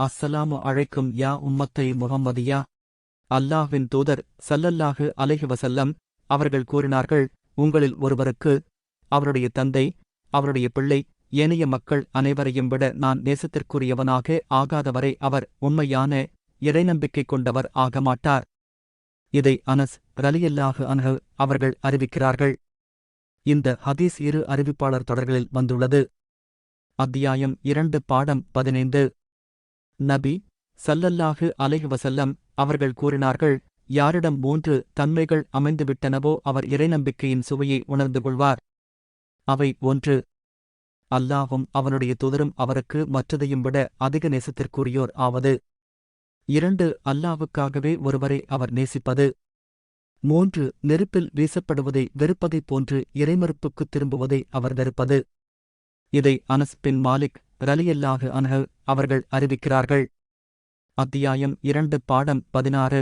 அஸ்ஸலாமு அழைக்கும் யா உம்மத்தை முகம்மதியா அல்லாஹ்வின் தூதர் சல்லல்லாஹு அலைஹி அவர்கள் கூறினார்கள் உங்களில் ஒருவருக்கு அவருடைய தந்தை அவருடைய பிள்ளை ஏனைய மக்கள் அனைவரையும் விட நான் நேசத்திற்குரியவனாக ஆகாதவரை அவர் உண்மையான இறைநம்பிக்கை கொண்டவர் ஆகமாட்டார் இதை அனஸ் ரலியல்லாஹு அன்ஹு அவர்கள் அறிவிக்கிறார்கள். இந்த ஹதீஸ் இரு அறிவிப்பாளர் தொடர்களில் வந்துள்ளது. அத்தியாயம் இரண்டு பாடம் பதினைந்து. நபி சல்லல்லாஹு அலைஹுவசல்லம் அவர்கள் கூறினார்கள் யாரிடம் மூன்று தன்மைகள் அமைந்துவிட்டனவோ அவர் இறைநம்பிக்கையின் சுவையை உணர்ந்து கொள்வார். அவை ஒன்று அல்லாஹும் அவனுடைய தூதரும் அவருக்கு மற்றதையும் விட அதிக நேசத்திற்குரியோர் ஆவது. இரண்டு அல்லாவுக்காகவே ஒருவரை அவர் நேசிப்பது. மூன்று நெருப்பில் வீசப்படுவதை வெறுப்பதைப் போன்று இறைமறுப்புக்குத் திரும்புவதை அவர் வெறுப்பது. இதை அனஸ் பின் மாலிக் ரலியல்லாஹு அன்ஹு அவர்கள் அறிவிக்கிறார்கள். அத்தியாயம் இரண்டு பாடம் பதினாறு.